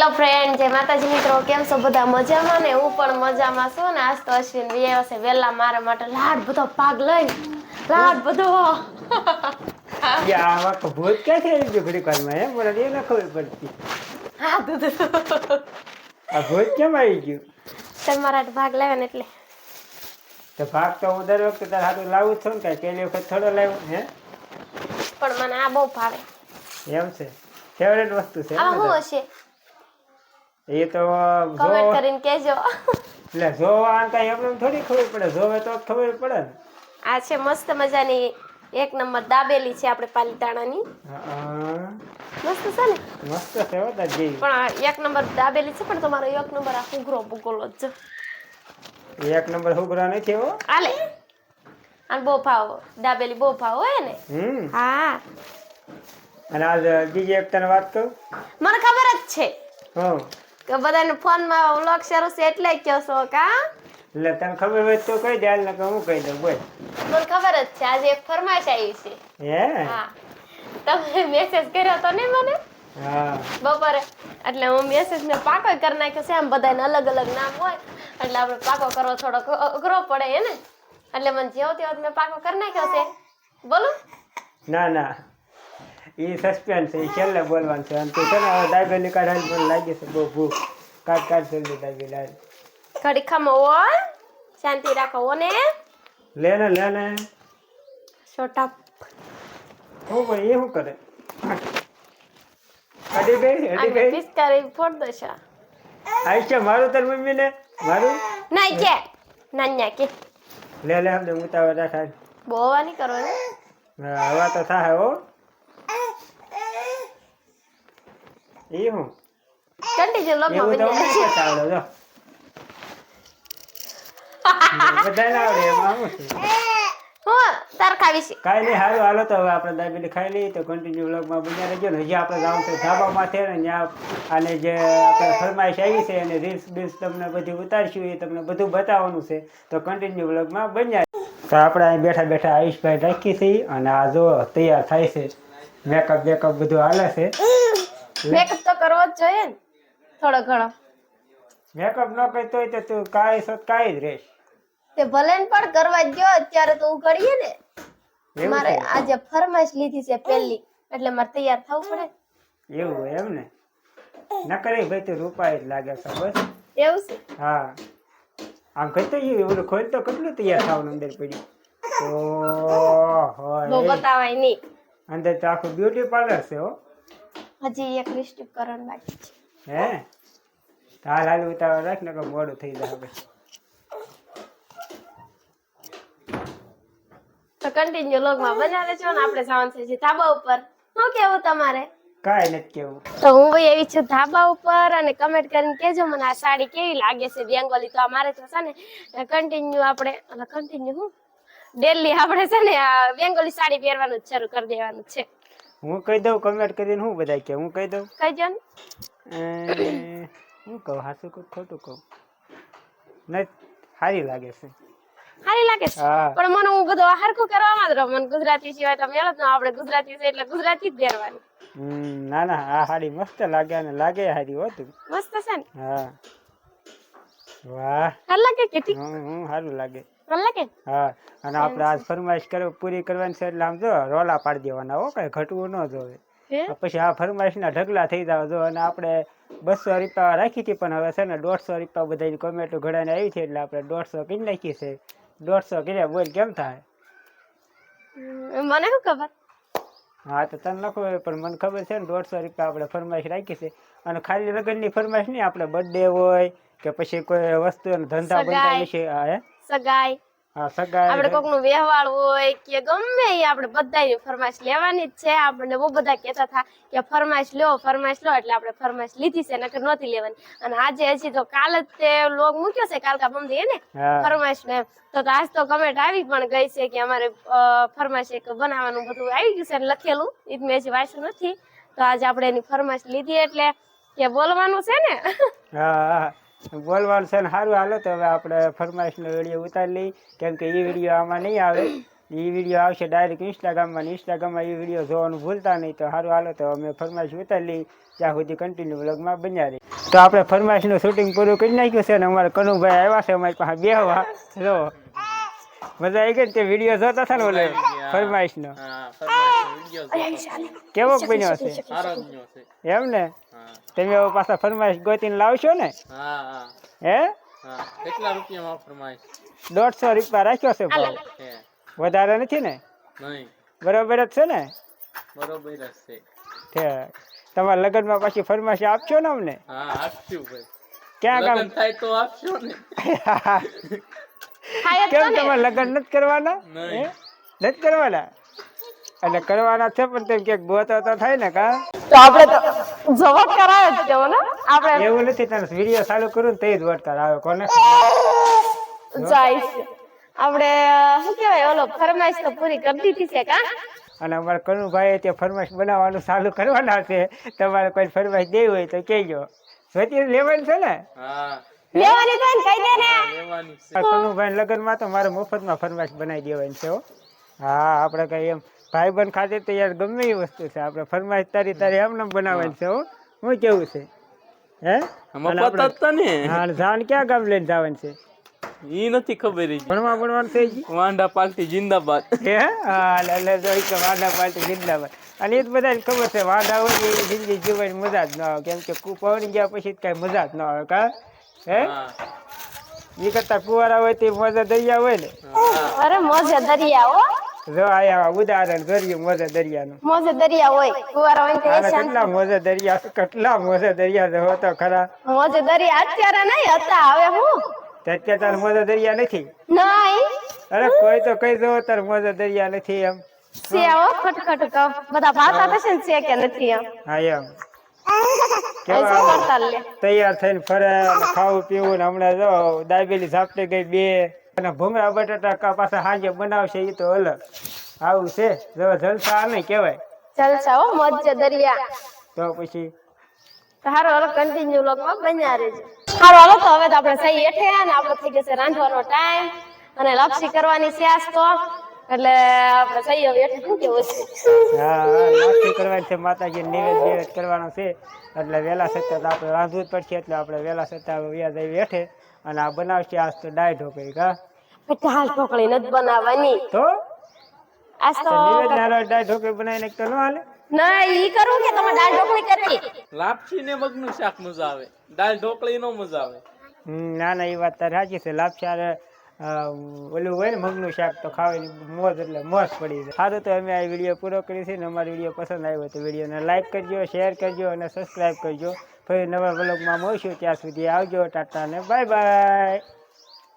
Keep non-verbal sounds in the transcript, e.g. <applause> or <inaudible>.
Hello friend જય માતાજી મિત્રો. કેમ છો? બધા મજામાં ને? હું પણ મજામાં છું ને? આજ તો અશ્વિન બે છે વહેલા મારા માટે લાડ બધો ભાગ લઈ લાડ બધો. આવા તો ભૂત ક્યાંથી આવી ગયું ઘડીક વારમાં એમ મને એ ન ખબર પડતી. હા તો આ ભૂત કેમ આવી ગયું? તમારા ભાગ લેવા ને એટલે. તો ભાગ તો હું દર વખતે તારા હાથે લાવું છું ને કાંઈ પેલી વખત થોડો લાવ્યો હે? પણ મને આ બહુ ભાવે. એમ છે. ફેવરેટ વસ્તુ છે આ શું હશે? એ તો કમેન્ટ કરીને કહેજો. એટલે જોવા કાંઈ એમને થોડી ખબર પડે જોવે તો ખબર પડે ને. આ છે મસ્ત મજાની એક નંબર દાબેલી છે આપણે પાલીતાણાની. મસ્ત છે ને? મસ્ત છે હો પણ એક નંબર દાબેલી છે પણ તમારો એક નંબર આ ઉઘરો બુગોલો જ. એક નંબર હુગરા નથી હો. આલે. અને બહુ ભાવ દાબેલી બહુ ભાવ હોય ને? હા. અને આજ બીજી એક તને વાત કહું મને ખબર જ છે. હં. કે બધાને ફોનમાં વ્લોગ શરૂ છે એટલે જ કહો છો કા? એટલે તને ખબર હોય તો કહી દે એટલે હું કહી દઉં બોલ. મને ખબર જ છે આજે એક ફરમાઈશ આવી છે. હે? હા. તમે મેસેજ કર્યો તો ને મને? હા. બપોરે. એટલે હું મેસેજ ને પાકો કરી નાખ્યો છે આમ બધાને અલગ અલગ નામ હોય એટલે આપણે પાકો કરવો થોડોક અઘરો પડે હે ને? એટલે મને જેવો તેવો મેં પાકો કરી નાખ્યો છે. બોલો. ના ના. એ સસ્પેન્સ છે એ છેલ્લે બોલવાનું છે અને તું છે ને હવે દાબેલી કાઢવાની મને લાગી છે બહુ ભૂખ કાઢ કાઢ જલ્દી દાબેલી હાલ. ઘડી ખમો હોય શાંતિ રાખો હો ને લે ને લે ને છોટા હું પણ એ શું કરે અડી ગઈ અડી આને ગઈ પિસ્કારી ફોડ દો છો આઈશે મારું તાર મમ્મીને મારું ના કે નાન્યા કે લે લે આપણે ઉતાવળ રાખા બોવા નહીં કરો ને હા, હવા તો થાય હો એ હું બની મને જો બધાને આવડે એમાં શું હું તાર ખાવી છે નહીં સારું હાલો તો હવે આપણે દાબેલી ખાઈ લઈએ તો કન્ટિન્યુ વ્લોગમાં બન્યા રહેજો ને હજી આપણે છે ધાબા માથે ને ત્યાં આને જે આપણે ફરમાઈશ આવી છે અને રીલ્સ બીલ્સ તમને બધી ઉતારશું એ તમને બધું બતાવવાનું છે તો કન્ટિન્યુ વ્લોગમાં બન્યા તો આપણે અહીં બેઠા બેઠા આયુષભાઈ રાખી છીએ અને આ જો તૈયાર થાય છે મેકઅપ બેકઅપ બધું હાલે છે મેકઅપ કરવો જ જોઈએ ને થોડો ઘણો. મેકઅપ ન કરતો હોય તો તું કાંઈ સત કાંઈ જ રહેશ તે ભલે ને પણ કરવા જ ગયો અત્યારે તો ઉઘડીએ ને. મારે આજે ફરમાઈશ લીધી છે પહેલી એટલે મારે તૈયાર થવું પડે. એવું હોય એમ ને? ન કરે ભાઈ તો રૂપાય જ લાગે છે બસ. એવું છે? હા. આમ કરતો ઈ ઓલું ખોલ તો કેટલું તૈયાર થવાનું અંદર પડ્યું ઓહો બહુ બતાવાય નહીં. અંદર તો આખું બ્યુટી પાર્લર છે હો. હજી એક લિપસ્ટિક કરવાનું બાકી છે. હે? હાલ હાલ ઉતાવળ રાખ ને મોડું થઈ જાય હવે. તો કન્ટિન્યુ લોગમાં બનાવે છો ને આપણે સાવન છે ધાબા ઉપર. શું કેવું તમારે? કાંઈ નથી કેવું તો હું ભાઈ એવી છું ધાબા ઉપર અને કમેન્ટ કરીને કેજો મને આ સાડી કેવી લાગે છે બેંગોલી. તો અમારે તો છે ને કન્ટિન્યુ આપણે કન્ટિન્યુ હું? ડેલી આપણે છે ને બેંગોલી સાડી પહેરવાનું જ શરૂ કરી દેવાનું છે. હું કહી દઉં કમેન્ટ કરીને હું બધા કે હું કહી દઉં? કહીજો ને. હું કહું હાસું કહું ખોટું કહું. નહીં સારી લાગે છે. સારી લાગે છે? પણ મને હું બધું હરખું કરવામાં જ રહું. મને ગુજરાતી સિવાય તો મેળ જ ન આપણે ગુજરાતી છે એટલે ગુજરાતી જ પહેરવાની. ના ના આ સાડી મસ્ત લાગે અને લાગે સારી હો તું. મસ્ત છે ને? હા. વાહ. સારું લાગે કેટલી હમ સારું લાગે. લાગે? હા અને આપણે આજ ફરમાઈશ કરો પૂરી કરવાની છે એટલે આમ જો રોલા પાડી દેવાના હો કઈ ઘટવું ન જોવે. પછી આ ફરમાઈશના ઢગલા થઈ જાવ જો અને આપણે બસો રૂપિયા રાખી હતી પણ હવે છે ને દોઢસો રૂપિયા બધા કોમેટો ઘડાને આવી છે એટલે આપણે દોઢસો કરી નાખી છે. દોઢસો કર્યા બોલ કેમ થાય? મને શું ખબર? હા તો તને લખો પણ મને ખબર છે ને દોઢસો રૂપિયા આપણે ફરમાઈશ રાખી છે. અને ખાલી લગ્નની ફરમાઈશ નહીં આપણે બર્થડે હોય કે પછી કોઈ વસ્તુ ધંધા બંધા વિશે હે? સગાઈ. આપણે કોકનું વ્યવહાર હોય કે ગમે એ આપણે બધાની ફરમાઈશ લેવાની જ છે. આપણને બહુ બધા કહેતા હતા કે ફરમાઈશ લો ફરમાઈશ લો. એટલે આપણે ફરમાઈશ લીધી છે નકર નહોતી લેવાની. અને આજે હજી તો કાલ જ તે લોગ મૂક્યો છે કાલ કા બમદી ને ફરમાઈશ ને તો આજ તો કમેન્ટ આવી પણ ગઈ છે કે અમારે ફરમાઈશ એક બનાવવાનું બધું આવી ગયું છે લખેલું. એ મેં હજી વાંચ્યું નથી. તો આજે આપણે એની ફરમાઈશ લીધી એટલે કે બોલવાનું છે ને. હા. બોલવાનું છે ને સારું હાલો તો હવે આપણે ફરમાઈશનો વીડિયો ઉતારી લઈ કેમ કે એ વીડિયો આમાં નહીં આવે. એ વીડિયો આવશે ડાયરેક્ટ ઇન્સ્ટાગ્રામમાં ને ઇન્સ્ટાગ્રામમાં એ વીડિયો જોવાનું ભૂલતા નહીં. તો સારું હાલો તો અમે ફરમાઈશ ઉતારી લઈ ત્યાં સુધી કન્ટિન્યુ વ્લોગમાં બન્યા રહી. તો આપણે ફરમાઈશનું શૂટિંગ પૂરું કરી નાખ્યું છે અને અમારા કનુભાઈ આવ્યા છે અમારી પાસે બેહવા. જો. મજા આવી ગઈ ને તે વીડિયો જોતા હતા ને ઓલે ફરમાઈશનો. હા ફરમાઈશનો વીડિયો જોતો. કેવો બન્યો છે? બન્યો છે. એમ ને? હા. તમે પાછા ફરમાઈશ ગોતીને લાવશો ને? હા હા. હે? કેટલા રૂપિયામાં ફરમાઈશ? દોઢસો રૂપિયા રાખ્યો છે ભાવ. વધારે નથી ને? નહીં. બરોબર જ છે ને? બરોબર જ છે. ઠીક. તમારા લગ્નમાં પછી ફરમાઈશ આપશો ને અમને? હા આપશું ભાઈ. ક્યાં કામ? થાય તો આપશો ને. <laughs> કેમ તો તમારે લગ્ન નથી કરવાના? નથી કરવાના? એટલે કરવાના છે પણ તેમ ક્યાંક ગોતો તો થાય ને કા? તો આપણે તો જવાબ કરાવે જ તેવો ને? આપણે એવું નથી તને વીડિયો ચાલુ કરું ને તે જ વળતર આવે કોને જાય આપણે શું કહેવાય ઓલો ફરમાઈશ તો પૂરી કરી દીધી છે કા? અને અમારા કનુભાઈ તે ફરમાઈશ બનાવવાનું ચાલુ કરવાના છે. તમારે કોઈ ફરમાઈશ દેવી હોય તો કહેજો. સ્વતી લેવાની છે ને? હા. લેવાની તો ને કહી દે ને. લેવાની છે. કનુભાઈ લગ્નમાં તો મારે મફતમાં ફરમાઈશ બનાવી દેવાની છે હા આપણે કઈ એમ ભાઈબંધ ખાતે તો યાર ગમે એ વસ્તુ છે. આપણે ફરમાઈશ તારી તારી એમને બનાવવાની છે હું. કેવું છે? હે? આમાં અને આપણે- પતા જ ને? હા અને જાણ ક્યાં ગામ લઈને જવાનું છે? ઈ નથી ખબર ભણવા ભણવાનું થઈ ગયું વાંડા પાર્ટી જિંદાબાદ. હે? એટલે એટલે કે વાંડા પાર્ટી જિંદાબાદ. અને એ જ બધાને ખબર છે વાંડા હોય એ જિંદગી જીવવાની મજા જ ન આવે. કેમ કે કુ ગયા પછી કઈ મજા જ ન આવે કા? હે? હા. એ કરતા કુવારા હોય તે મજા દરિયા હોય ને. અરે મજા દરિયા હો. જો આયા ઉદાહરણ કરીએ દરિયા નથી? એમ. છે તૈયાર થઈને ફરે ખાવું પીવું ને હમણાં જો દાબેલી સાપટી ગઈ બે. અને ભૂંગળા બટાટા કા પાછા હાજે બનાવશે એ તો અલગ. આવું છે. જો જલસા આને કહેવાય. જલસા હો મોજે દરિયા. તો પછી? હારો હાલો કન્ટિન્યુ લોકમાં બન્યા રહેજો. હારો હાલો તો હવે તો આપણે સહી હેઠે અને આપણે થઈ જશે રાંધવાનો ટાઈમ અને લપસી કરવાની આજ તો. એટલે આપણે સહી હવે હેઠે શું કેવું છે? હા લાપસી કરવાની છે માતાજી નિવેદ નિવેદ કરવાનો છે. એટલે વેલા સત્તા તો આપણે રાંધવું જ પડશે એટલે આપણે વેલા સત્તા વ્યાજ આવી હેઠે. અને આ બનાવશે આજ તો ડાય ઢોકળી કા? દાળ ઢોકળી નથી બનાવવાની. તો? આજ તો ના ડાય ઢોકળી બનાવીને તો ન હાલે? ના ઈ કરું કે તમે દાળ ઢોકળી કરવી? લાપસી ને મગનું શાક મજા આવે. દાળ ઢોકળી નો મજા આવે. હમ, ના ના એ વાત તારી સાચી છે. લાપસી હારે, ઓલું હોય ને મગનું શાક તો ખાવાની મોજ એટલે મોજ પડી જાય. સારું તો અમે આ વીડિયો પૂરો કરી છે ને અમારો વીડિયો પસંદ આવ્યો તો વિડીયોને લાઈક કરજો શેર કરજો અને સબસ્ક્રાઈબ કરજો. ફરી નવા બ્લોગમાં મળશું ત્યાં સુધી આવજો ટાટા ને બાય બાય